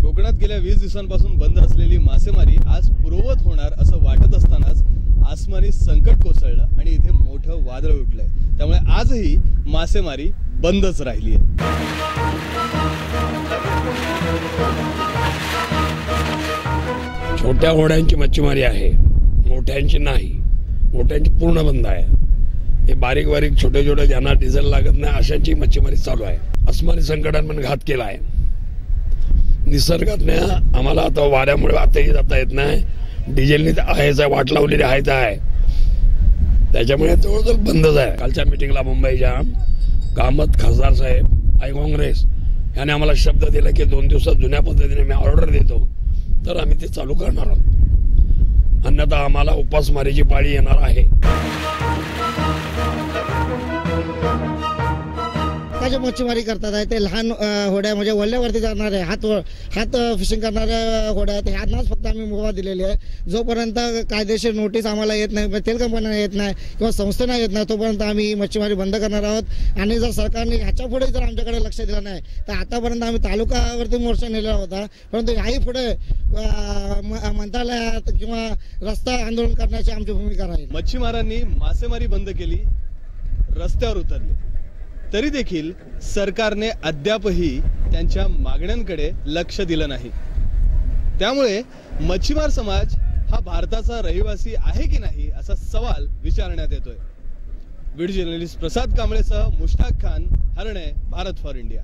कोकणात गेल्या वीस दिवसांपासून बंद असलेली मासेमारी आज पूर्ववत होणार असं वाटत असतानाच आसमानी संकट कोसळलं आणि इथे मोठं वादळ उठलंय. त्यामुळे आजही मासेमारी बंदच राहिली आहे छोट्या होड्यांची मच्छीमारी आहे. मोठ्यांची नाही. मोठ्यांची पूर्ण बंद आहे. हे बारीक बारीक छोटे छोटे ज्यांना डिझेल लागत नाही अशांची मच्छीमारी चालू आहे. अस्मानी संकटांमध्ये पण घात केला आहे. निसर्गात आम्हाला आता वाऱ्यामुळे आताही जाता येत नाही. डिझेलनी तर आहेच आहे वाट लावलेली आहेच आहे. त्याच्यामुळे जवळजवळ बंदच आहे. कालच्या मिटिंगला मुंबईच्या कामत खासदार साहेब आय काँग्रेस याने आम्हाला शब्द दिला की दोन दिवसात जुन्या पद्धतीने मी ऑर्डर देतो. तर आम्ही ते चालू करणार आहोत. अन्यथा आम्हाला उपासमारीची पाळी येणार आहे. जे मच्छीमारी करतात आहे ते लहान होड्या म्हणजे वल्ल्यावरती जाणारे हात हात फिशिंग करणाऱ्या होड्या आहेत. ह्यांनाच फक्त आम्ही मुभा दिलेली आहे. जोपर्यंत कायदेशीर नोटीस आम्हाला येत नाही तेल कंपन्यांना येत नाही किंवा संस्थेना येत नाही तोपर्यंत आम्ही मच्छीमारी बंद करणार आहोत. आणि जर सरकारने ह्याच्या पुढे जर आमच्याकडे लक्ष दिलं नाही तर आतापर्यंत आम्ही तालुकावरती मोर्चा नेलेला होता. परंतु याही पुढे म- मंत्रालयात किंवा रस्ता आंदोलन करण्याची आमची भूमिका राहील. मच्छीमारांनी मासेमारी बंद केली रस्त्यावर उतरले. तरी देखील सरकारने अद्यापही त्यांच्या मागण्यांकडे लक्ष दिलं नाही. त्यामुळे मच्छीमार समाज हा भारताचा रहिवासी आहे की नाही असा सवाल विचारण्यात येतोय. व्हिडिओ जर्नलिस्ट प्रसाद कांबळेसह मुश्ताक खान हरणे भारत फॉर इंडिया.